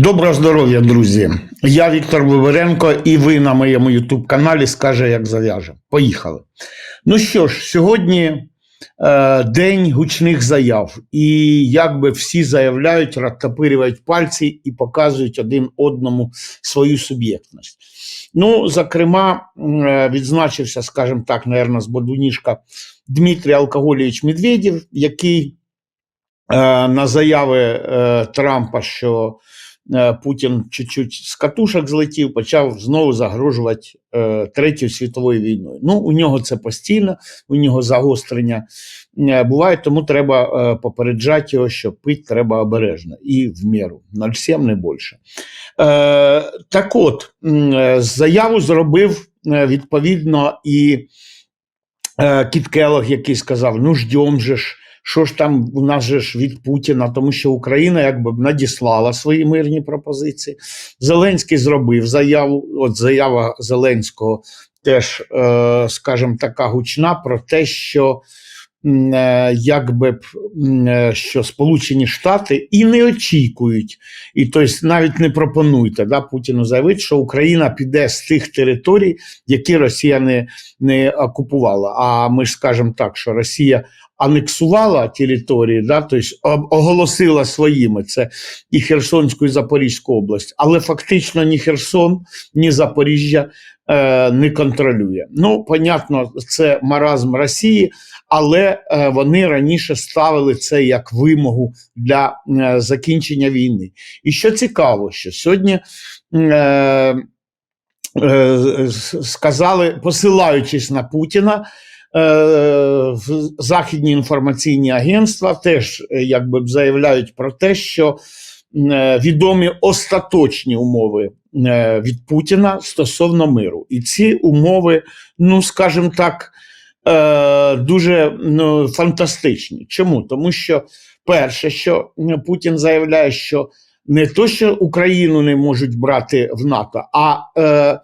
Доброго здоров'я, друзі! Я Віктор Виваренко, і ви на моєму Ютуб-каналі скаже, як зав'яже. Поїхали. Ну що ж, сьогодні е, день гучних заяв, і якби всі заявляють, розтопирюють пальці і показують один одному свою суб'єктність. Ну, зокрема, е, відзначився, скажімо так, наверное, з Бодуніжка Дмитрій Алкоголійович Медведєв, який е, на заяви е, Трампа, що Путін чуть-чуть з катушок злетів, почав знову загрожувати е, Третьою світовою війною. Ну, у нього це постійно, у нього загострення е, буває, тому треба е, попереджати його, що пити треба обережно і в міру 0,7 не більше. Е, так от, е, заяву зробив е, відповідно і е, Кіт Келлог, який сказав: ну ждем же ж. Що ж там у нас же ж від Путіна, тому що Україна якби надіслала свої мирні пропозиції. Зеленський зробив заяву. От заява Зеленського теж, е, скажімо, така гучна про те, що е, якби е, що Сполучені Штати і не очікують, і тобто навіть не пропонуйте да, Путіну заявити, що Україна піде з тих територій, які Росія не, не окупувала. А ми ж скажемо так, що Росія анексувала території, да, тобто оголосила своїми це і Херсонську, і Запорізьку область, але фактично ні Херсон, ні Запоріжжя е, не контролює. Ну, понятно, це маразм Росії, але е, вони раніше ставили це як вимогу для е, закінчення війни. І що цікаво, що сьогодні. Е, е, сказали, посилаючись на Путіна, західні інформаційні агентства теж е, якби заявляють про те, що е, відомі остаточні умови е, від Путіна стосовно миру. І ці умови, ну скажімо так, е, дуже ну, фантастичні. Чому? Тому що перше, що Путін заявляє, що не то, що Україну не можуть брати в НАТО, а е, е,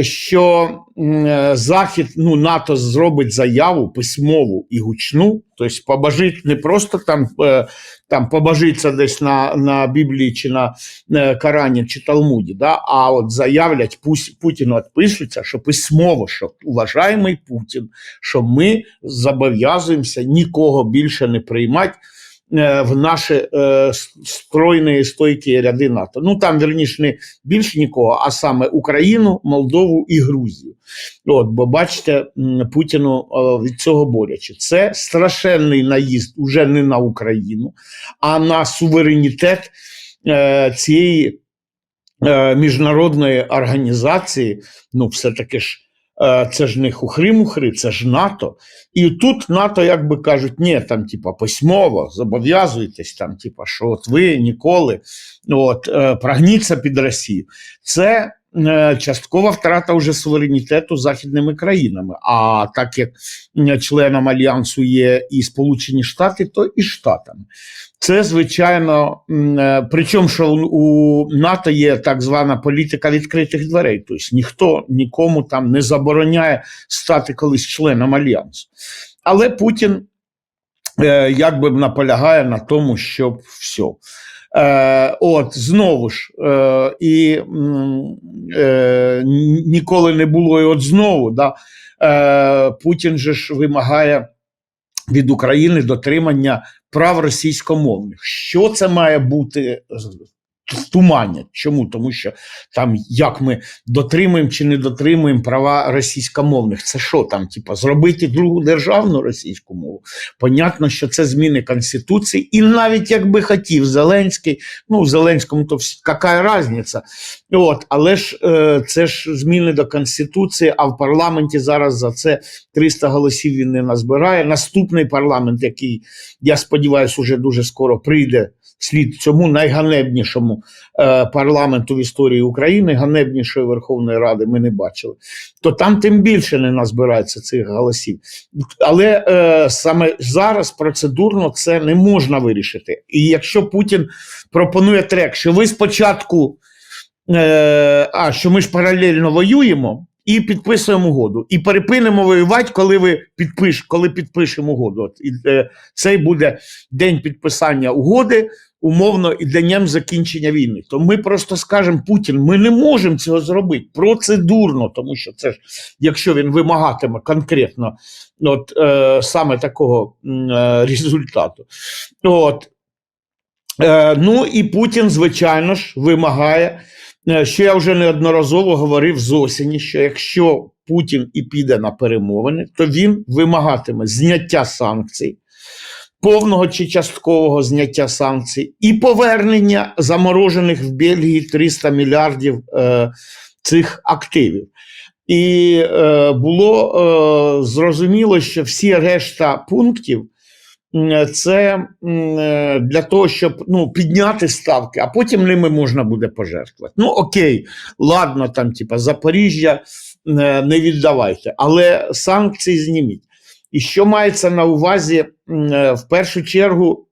що е, Захід, ну, НАТО зробить заяву письмову і гучну, тобто побажить не просто там, е, там побажиться десь на, на Біблії чи на е, Корані чи Талмуді, да, а от заявлять, пусть Путіну відпишуться, що письмово, що уважаємий Путін, що ми зобов'язуємося нікого більше не приймати. е, в наші е, стройні стойкі ряди НАТО. Ну там вірніше не більше нікого, а саме Україну, Молдову і Грузію. От, бо бачите, Путіну е, від цього борячи. Це страшенний наїзд уже не на Україну, а на суверенітет е, цієї е, міжнародної організації. Ну, все-таки ж. Е, Це ж не хухри-мухри, це ж НАТО. І тут НАТО, як би кажуть, ні, там, типа, письмово, зобов'язуйтесь, там, типа, що от ви ніколи от, е, прагніться під Росію. Це часткова втрата вже суверенітету західними країнами. А так як членом альянсу є і Сполучені Штати, то і Штатами. Це, звичайно, е, причому, що у- НАТО є так звана політика відкритих дверей. Тобто ніхто нікому там не забороняє стати колись членом альянсу. Але Путін е, якби наполягає на тому, щоб все. Е, от знову ж, е, і е, ніколи не було, і от знову, да, е, Путін же ж вимагає від України дотримання прав російськомовних. Що це має бути тумані? Чому? Тому що там як ми дотримуємо чи не дотримуємо права російськомовних. Це що там? Типа зробити другу державну російську мову? Понятно, що це зміни Конституції, і навіть якби хотів Зеленський, ну в Зеленському то яка різниця? От, але ж е, це ж зміни до Конституції, а в парламенті зараз за це 300 голосів він не назбирає. Наступний парламент, який, я сподіваюся, уже дуже скоро прийде слід цьому найганебнішому е, парламенту в історії України, ганебнішої Верховної Ради ми не бачили, то там тим більше не назбирається цих голосів. Але е, саме зараз процедурно це не можна вирішити. І якщо Путін пропонує трек, що ви спочатку, е, а що ми ж паралельно воюємо. І підписуємо угоду. І перепинемо воювати, коли ви підпиш, коли підпишемо угоду. От, і, е, цей буде день підписання угоди. умовно і днем закінчення війни. То ми просто скажемо Путін, ми не можемо цього зробити процедурно, тому що це ж, якщо він вимагатиме конкретно от, е, саме такого е, результату. От. Е, ну і Путін, звичайно ж, вимагає, що я вже неодноразово говорив з осені, що якщо Путін і піде на перемовини, то він вимагатиме зняття санкцій, повного чи часткового зняття санкцій і повернення заморожених в Бельгії 300 мільярдів е, цих активів. І е, було е, зрозуміло, що всі решта пунктів це е, для того, щоб ну, підняти ставки, а потім ними можна буде пожертвувати. Ну окей, ладно, там, типа Запоріжжя е, не віддавайте, але санкції зніміть. І що мається на увазі е, в першу чергу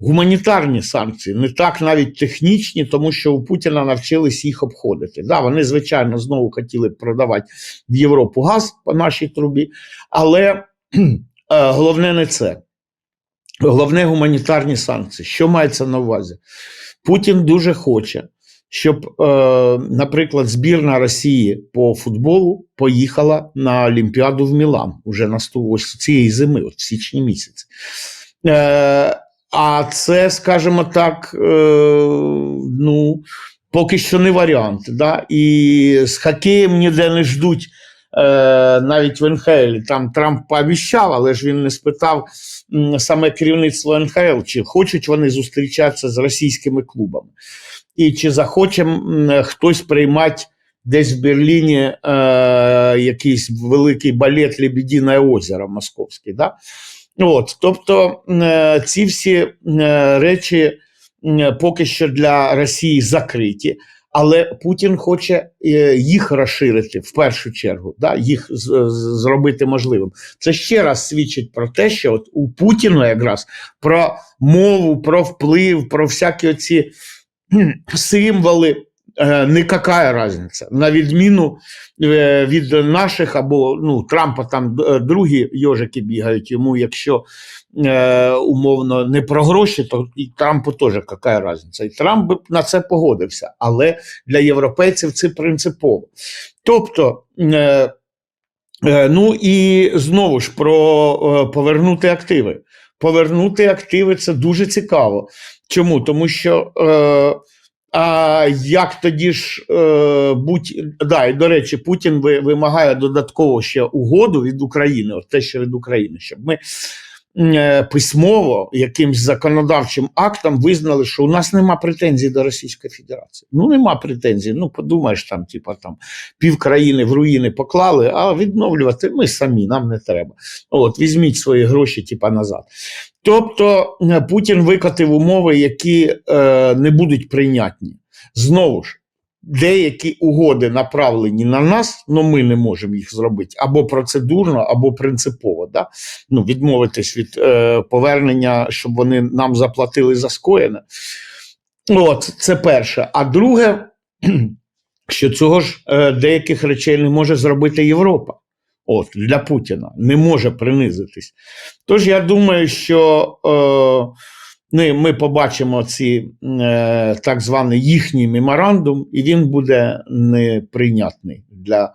гуманітарні санкції, не так навіть технічні, тому що у Путіна навчились їх обходити. Да, вони, звичайно, знову хотіли продавати в Європу газ по нашій трубі, але головне не це. Головне гуманітарні санкції. Що мається на увазі? Путін дуже хоче, щоб, е, наприклад, збірна Росії по футболу поїхала на Олімпіаду в Мілан уже на 108 цієї зими, от в січні місяці. Е, а це, скажімо так, е, ну, поки що не варіант. Да? І з хокеєм ніде не ждуть. Е, навіть в НХЛ там Трамп пообіщав, але ж він не спитав саме керівництво НХЛ, чи хочуть вони зустрічатися з російськими клубами, і чи захоче хтось приймати десь в Берліні е, якийсь великий балет Лебедине озеро Московське. Да? От, тобто е, ці всі е, речі поки що для Росії закриті, але Путін хоче е, їх розширити в першу чергу, да, їх зробити можливим. Це ще раз свідчить про те, що от у Путіна якраз про мову, про вплив, про всякі оці символи. Е, Никакая різниця. На відміну е, від наших або ну, Трампа там е, другі йожики бігають йому, якщо умовно не про гроші, то і Трампу теж яка різниця. І Трамп би на це погодився, але для європейців це принципово. Тобто, ну і знову ж про повернути активи. Повернути активи це дуже цікаво. Чому? Тому що. Як тоді ж е, будь да, і до речі, Путін вимагає додатково ще угоду від України, от те, що від України, щоб ми е, письмово якимсь законодавчим актом визнали, що у нас нема претензій до Російської Федерації. Ну нема претензій. Ну подумаєш, там, типа там пів країни в руїни поклали, а відновлювати ми самі, нам не треба. От візьміть свої гроші, типа назад. Тобто е, Путін викотив умови, які е, не будуть прийнятні. Знову ж, деякі угоди направлені на нас, але ми не можемо їх зробити або процедурно, або принципово. Да? Ну, відмовитись від е, повернення, щоб вони нам заплатили за скоєне. От, це перше. А друге, що цього ж е, деяких речей не може зробити Європа. От, для Путіна не може принизитись. Тож я думаю, що е, ну, ми побачимо ці е, так званий їхній меморандум, і він буде неприйнятний для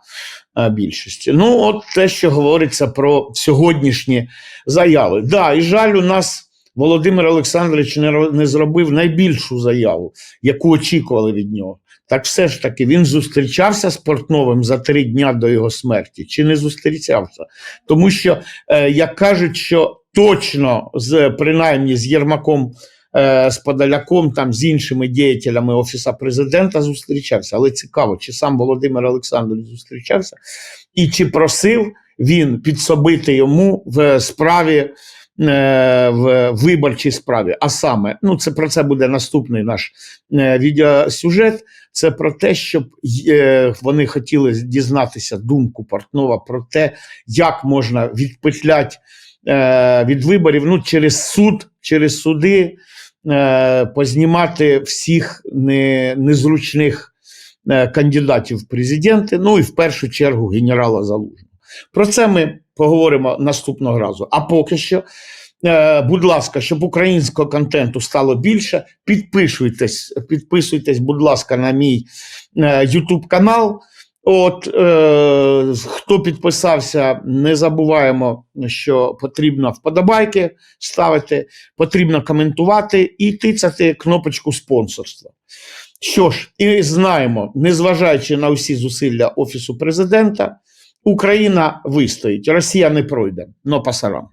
е, більшості. Ну, от те, що говориться про сьогоднішні заяви. Да, і жаль, у нас Володимир Олександрович не, не зробив найбільшу заяву, яку очікували від нього. Так все ж таки він зустрічався з Портновим за три дня до його смерті, чи не зустрічався? Тому що, е, як кажуть, що точно з принаймні з Єрмаком, е, з Подоляком, там з іншими діятелями Офіса президента зустрічався. Але цікаво, чи сам Володимир Олександрович зустрічався, і чи просив він підсобити йому в справі. Е, В виборчій справі, а саме, ну це про це буде наступний наш е, відеосюжет. Це про те, щоб е, вони хотіли дізнатися думку Портнова про те, як можна відпетлять е, від виборів ну, через суд, через суди, познімати всіх не, незручних кандидатів в президенти, ну і в першу чергу генерала Залужного. Про це ми поговоримо наступного разу. А поки що Е, будь ласка, щоб українського контенту стало більше, підписуйтесь, підписуйтесь, будь ласка, на мій е, YouTube канал. От е, хто підписався, не забуваємо, що потрібно вподобайки ставити, потрібно коментувати і тицяти кнопочку спонсорства. Що ж, і знаємо, незважаючи на усі зусилля Офісу президента, Україна вистоїть, Росія не пройде. Но пасарам.